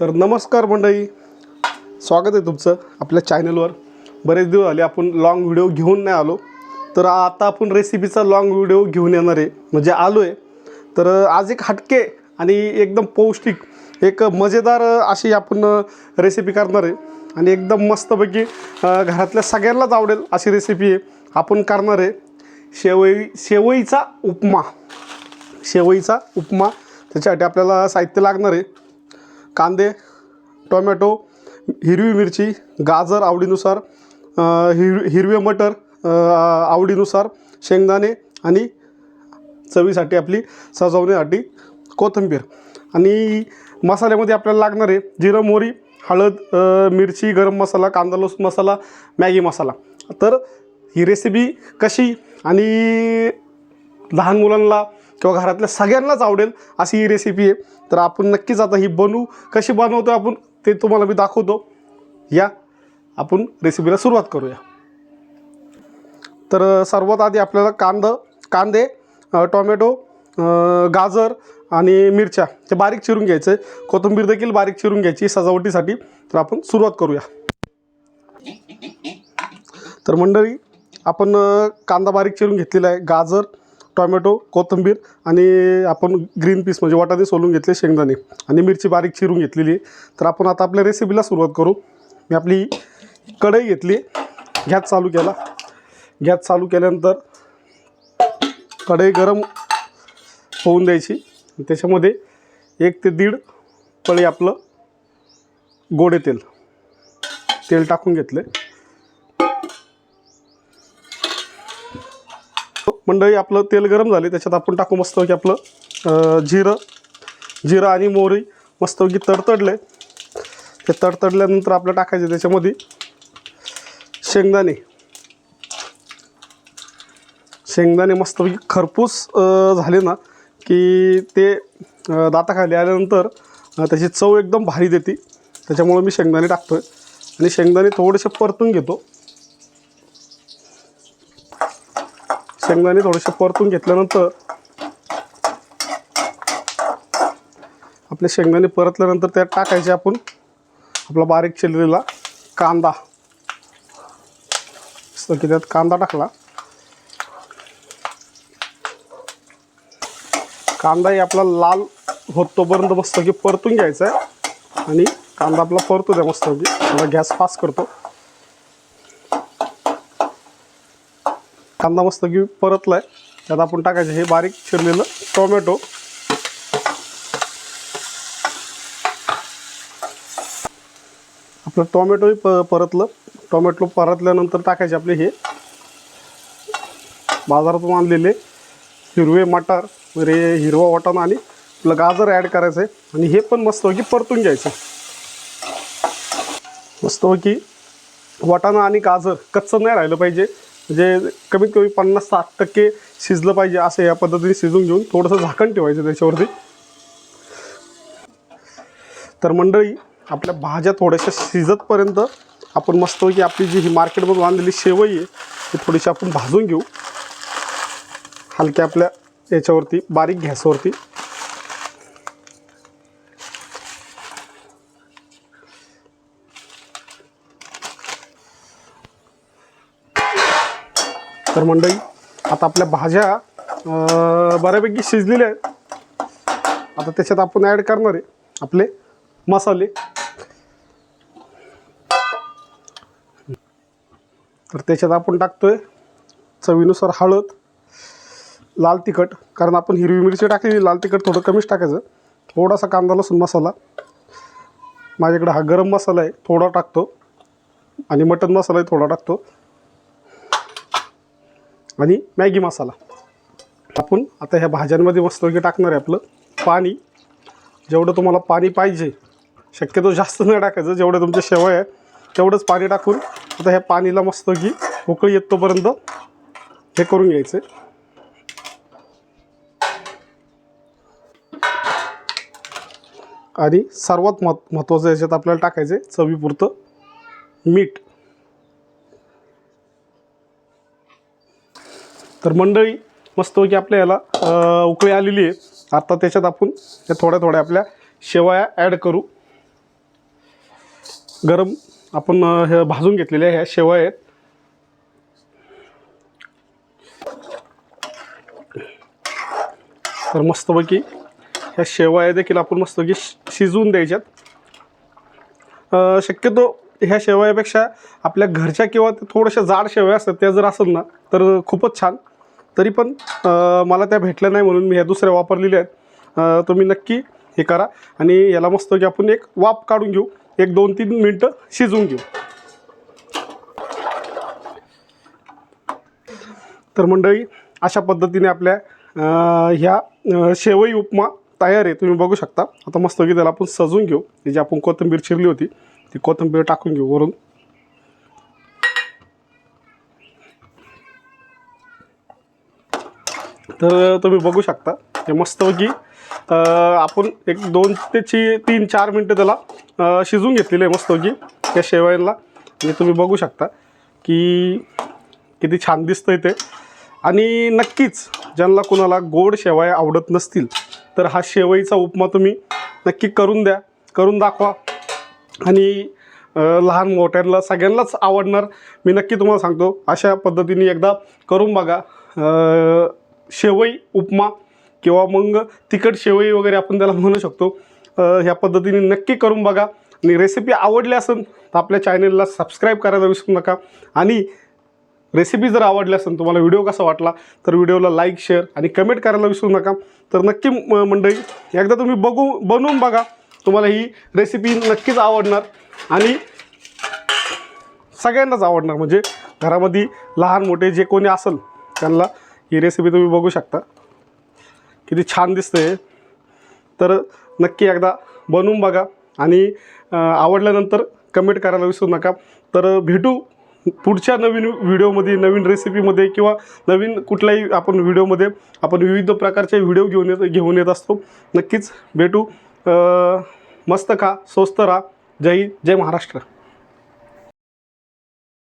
तर नमस्कार मंडळी. स्वागत आहे तुमचं आपल्या चॅनलवर बरेच दिवस झाले आपण लाँग व्हिडिओ घेऊन नाही आलो. तर आता आपण रेसिपीचा लाँग व्हिडिओ घेऊन येणार आहे. म्हणजे आलो आहे तर आज एक हटके आणि एकदम पौष्टिक एक मजेदार अशी आपण रेसिपी करणार आहे. आणि एकदम मस्तपैकी घरातल्या सगळ्यांनाच आवडेल अशी रेसिपी आहे. आपण करणार आहे शेवई शेवईचा उपमा. शेवईचा उपमा. त्याच्यासाठी आपल्याला साहित्य लागणार आहे. कांदे टोमॅटो हिरवी मिरची गाजर आवडीनुसार हिर हिरवे मटर आवडीनुसार शेंगदाणे आणि चवीसाठी आपली सजवण्यासाठी कोथिंबीर. आणि मसाल्यामध्ये आपल्याला लागणार आहे जिरं मोहरी हळद मिरची गरम मसाला कांदा लसूण मसाला मॅगी मसाला. तर ही रेसिपी कशी आणि लहान मुलांना किंवा घरातल्या सगळ्यांनाच आवडेल अशी ही रेसिपी आहे. तर आपण नक्कीच आता ही बनवू. कशी बनवतो आपण ते तुम्हाला मी दाखवतो. या आपण रेसिपीला सुरुवात करूया. तर सर्वात आधी आपल्याला कांदा कांदे टोमॅटो गाजर आणि मिरच्या हे बारीक चिरून घ्यायचं. आहे कोथिंबीर देखील बारीक चिरून घ्यायची सजावटीसाठी. तर आपण सुरुवात करूया. तर मंडळी आपण कांदा बारीक चिरून घेतलेला आहे. गाजर टोमॅटो कोथिंबीर आणि आपण ग्रीन पीस म्हणजे वाटाणे सोलून घेतले शेंगदाणे आणि मिरची बारीक चिरून घेतलेली आहे. तर आपण आता आपल्या रेसिपीला सुरुवात करू. मी आपली कढई घेतली. गॅस चालू केला. गॅस चालू केल्यानंतर कढई गरम होऊन द्यायची. त्याच्यामध्ये एक ते दीड पळी आपलं गोडे तेल तेल टाकून घेतले मंडळी आपलं तेल गरम झाले त्याच्यात आपण टाकू मस्तपैकी आपलं जिरं जिरं आणि मोहरी मस्तपैकी तडतडले. ते तडतडल्यानंतर आपलं टाकायचं त्याच्यामध्ये शेंगदाणे. शेंगदाणे मस्तपैकी खरपूस झाले ना की ते दाताखाली आल्यानंतर त्याची चव एकदम भारी देते. त्याच्यामुळं मी शेंगदाणे टाकतो आहे आणि शेंगदाणे थोडेसे परतून घेतो. शेंगदाणे थोडेसे परतून घेतल्यानंतर आपले शेंगदाणे परतल्यानंतर त्यात टाकायचे आपण आपला बारीक चिरलेला कांदा. की त्यात कांदा टाकला. कांदाही आपला लाल होत तोपर्यंत मस्त की परतून घ्यायचा आहे. आणि कांदा आपला परतू द्या मस्त की गॅस फास्ट करतो. कांदा मस्त की परतला आहे त्यात आपण टाकायचं हे बारीक चिरलेलं टोमॅटो. आपलं टोमॅटोही प परतलं. टोमॅटो परतल्यानंतर टाकायचे आपले हे. बाजारातून आणलेले हिरवे मटार रे हिरवा वाटाणा आणि आपलं गाजर ॲड करायचं आहे. आणि हे पण मस्तपैकी परतून घ्यायचं मस्तपैकी वाटाणा आणि गाजर कच्चं नाही राहिलं पाहिजे. म्हणजे कमीत कमी पन्नास साठ टक्के शिजलं पाहिजे असं या पद्धतीने शिजून घेऊन थोडंसं झाकण ठेवायचं त्याच्यावरती. तर मंडळी आपल्या भाज्या थोड्याशा शिजतपर्यंत आपण मस्तपैकी आपली जी ही मार्केटमधून आणलेली शेवई आहे ती थोडीशी आपण भाजून घेऊ. हलक्या आपल्या याच्यावरती बारीक गॅसवरती. तर मंडळी आता आपल्या भाज्या बऱ्यापैकी शिजलेल्या आहेत. आता त्याच्यात आपण ॲड करणार आहे आपले मसाले. तर त्याच्यात आपण टाकतोय चवीनुसार हळद लाल तिखट कारण आपण हिरवी मिरची टाकली लाल तिखट थोडं कमीच टाकायचं. थोडासा कांदा लसूण मसाला. माझ्याकडे हा गरम मसाला आहे थोडा टाकतो. आणि मटन मसालाही थोडा टाकतो. आणि मॅगी मसाला. आपण आता ह्या भाज्यांमध्ये मस्तपैकी टाकणार आहे आपलं. पाणी. जेवढं तुम्हाला पाणी पाहिजे शक्यतो जास्त नाही टाकायचं जेवढं तुमच्या शेवय आहे तेवढंच पाणी टाकून आता ह्या पाणीला मस्तपैकी उकळी येत तोपर्यंत हे करून घ्यायचं आणि सर्वात महत् महत्त्वाचं याच्यात आपल्याला टाकायचं आहे चवीपुरतं मीठ. तर मंडळी मस्तपैकी आपल्या याला उकळी आलेली आहे. आता त्याच्यात आपण या थोड्या थोड्या आपल्या शेवया ॲड करू. गरम आपण हे भाजून घेतलेल्या ह्या शेवया आहेत. तर मस्तपैकी ह्या शेवया देखील आपण मस्तपैकी शिजवून द्यायच्यात. शक्यतो ह्या शेवयापेक्षा आपल्या घरच्या किंवा थोड्याशा जाड शेवया असतात त्या जर असेल ना तर खूपच छान. तरी पण मला त्या भेटल्या नाही म्हणून मी ह्या दुसऱ्या वापरलेल्या आहेत. तुम्ही नक्की हे करा आणि याला मस्त की आपण एक वाफ काढून घेऊ. एक दोन तीन मिनटं शिजवून घेऊ. तर मंडळी अशा पद्धतीने आपल्या ह्या शेवई उपमा तयार आहे. तुम्ही बघू शकता. आता मस्त की त्याला आपण सजवून घेऊ. जी आपण कोथिंबीर चिरली होती ती कोथिंबीर टाकून घेऊ वरून. तर तुम्ही बघू शकता. हे मस्तपैकी आपण एक दोन ते ची तीन चार मिनटं त्याला शिजून घेतलेले घेतलेलं आहे मस्तपैकी त्या शेवायला म्हणजे तुम्ही बघू शकता की किती छान दिसतंय ते. आणि नक्कीच ज्यांना कोणाला गोड शेवाय आवडत नसतील तर हा शेवईचा उपमा तुम्ही नक्की करून द्या करून दाखवा. आणि लहान मोठ्यांना सगळ्यांनाच आवडणार. मी नक्की तुम्हाला सांगतो अशा पद्धतीने एकदा करून बघा. शेवई उपमा किंवा मग तिखट शेवई वगैरे आपण त्याला म्हणू शकतो. ह्या पद्धतीने नक्की करून बघा. आणि रेसिपी आवडली असेल तर आपल्या चॅनलला सबस्क्राईब करायला विसरू नका. आणि रेसिपी जर आवडली असेल तुम्हाला व्हिडिओ कसा वाटला तर व्हिडिओला लाईक शेअर आणि कमेंट करायला विसरू नका. तर नक्की म- मंडळी एकदा तुम्ही बघू बनवून बघा. तुम्हाला ही रेसिपी नक्कीच आवडणार. आणि सगळ्यांनाच आवडणार. म्हणजे घरामध्ये लहान मोठे जे कोणी असेल त्यांना ही रेसिपी तुम्ही बघू शकता. किती छान दिसते तर नक्की एकदा बनवून बघा आणि आवडल्यानंतर कमेंट करायला विसरू नका. तर भेटू पुढच्या नवीन व्हिडिओमध्ये नवीन रेसिपीमध्ये किंवा नवीन कुठल्याही आपण व्हिडिओमध्ये आपण विविध प्रकारचे व्हिडिओ घेऊन येत घेऊन येत असतो. नक्कीच भेटू. मस्त खा स्वस्त राहा. जय हिंद जय महाराष्ट्र.